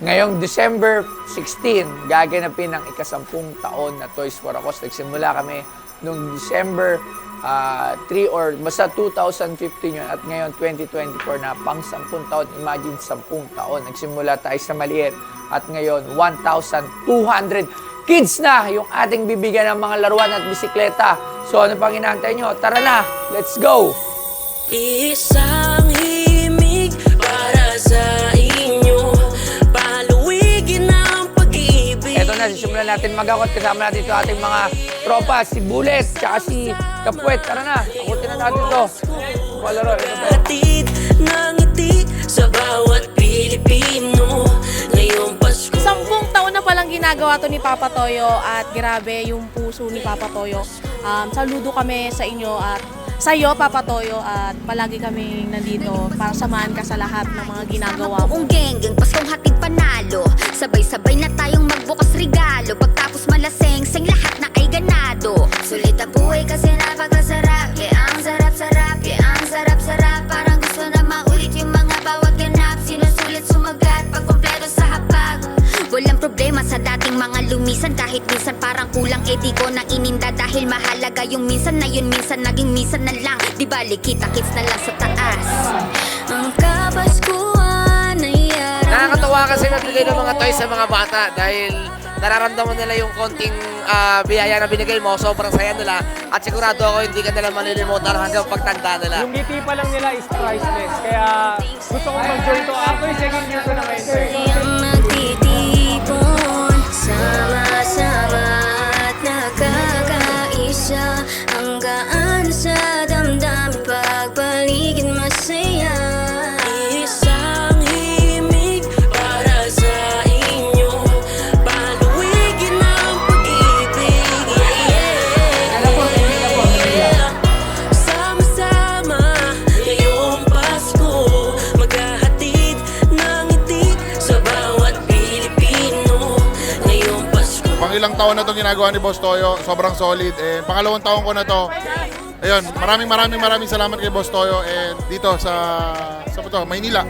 Ngayong December 16, gaganapin ang ikasampung taon na Toys for a Cause. Nagsimula kami noong December ah, 3 or basta 2015 yun at ngayon 2024 na pang 10 taon. Imagine 10 taon. Nagsimula tayo sa maliit at ngayon 1,200 kids na yung ating bibigyan ng mga laruan at bisikleta. So ano pang inaantay nyo? Tara na! Let's go! Isang na, natin magakot. Kasama natin ito ating mga tropa, si Bullet, tsaka si Kapuet. Tara na, akutin na natin ito. Palaro, ito po. Hatid ng ngiti sa bawat Pilipino Ngayong Pasko Sampung taon na palang ginagawa to ni Papa Toyo at grabe yung puso ni Papa Toyo. Um, saludo kami sa inyo at sa iyo, Papa Toyo, at palagi kami nandito para samahan ka sa lahat ng mga ginagawa mo. Buong genggang, Paskong hatid panalo. Sabay-sabay na tayong magbukas regalo. Pagtapos malaseng, sing lahat na ay ganado. Sulit ang buhay kasi napakasarap Walang problema sa dating mga lumisan Kahit minsan parang kulang eh di ko na ininda Dahil mahalaga yung minsan na yun Minsan naging minsan na lang Di bali kita-kits na lang sa taas Ang kapaskuhan ay Nakakatawa kasi nagbigay ng mga toys sa mga bata dahil nararamdaman nila yung konting ah, biyaya na binigay mo, sobrang saya nila at sigurado ako hindi ka nila malilimutan hanggang pagtanda nila. Yung ngiti pa lang nila is priceless. Kaya gusto kong mag-join to. Ako yung second year ko na ngayon. Nakakaisa Ang gaan sa ilang taon na itong ginagawa ni Boss Toyo, sobrang solid. And pangalawang taon ko na to. Ayun, maraming maraming maraming salamat kay Boss Toyo. And dito sa sa to, Maynila.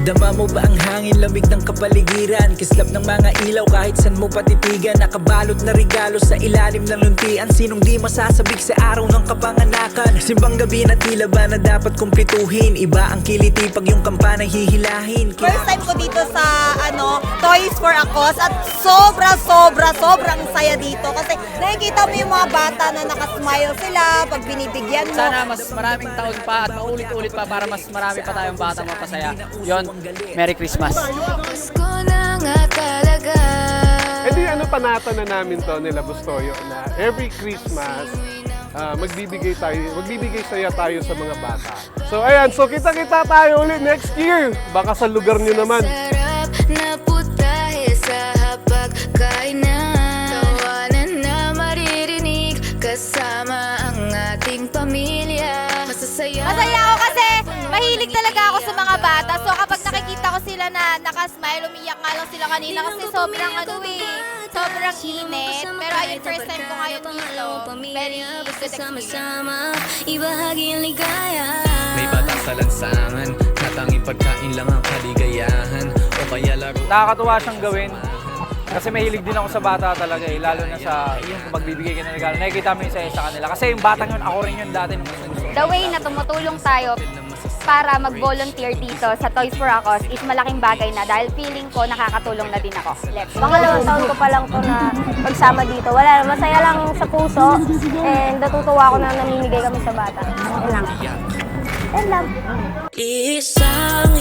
Dama mo ba ang hangin? Lamig ng kapaligiran. Kislap ng mga ilaw kahit san mo patitigan. Nakabalot na regalo sa ilalim ng luntian. Sinong di masasabik sa araw ng kapanganakan Simbang gabi na tila ba na dapat kumplituhin Iba ang kiliti pag yung kampanay hihilahin First time ko dito sa ano Toys for a Cause at sobra sobra sobrang saya dito kasi nakikita mo yung mga bata na nakasmile sila pag binibigyan mo. Sana mas maraming taon pa at maulit-ulit pa para mas marami pa tayong bata mapasaya. Yon, Merry Christmas. Pasko na nga talaga Di ano panata na namin to nila Bustoyo na every Christmas ah, magbibigay tayo, magbibigay saya tayo sa mga bata. So ayan, so kita-kita tayo ulit next year. Baka sa lugar nyo naman. Sarap na putahe sa hapag kainan Tawanan na maririnig kasama ang ating pamilya Masasaya Masaya ako kasi mahilig talaga ako sa mga bata. So kapag sila na nakasmile, umiyak nga lang sila kanina kasi sobrang ano eh, sobrang init. Pero ayun, first time ko ngayon dito. Very good experience. Ibahagi ang ligaya May bata sa lansangan Na tanging pagkain lang ang kaligayahan O kaya laro Nakakatuwa siyang gawin. Kasi mahilig din ako sa bata talaga eh. Lalo na sa yung magbibigay ka ng regalo. Nakikita mo yung saya sa kanila. Kasi yung batang yun, ako rin yun dati nung gusto. The way na tumutulong tayo para mag-volunteer dito sa Toys for a Cause is malaking bagay na dahil feeling ko nakakatulong na din ako. Let's go! Pangalawang taon ko pa lang to na pagsama dito. Wala, masaya lang sa puso and natutuwa ako na namimigay kami sa bata. Yan lang. Yan lang. Isang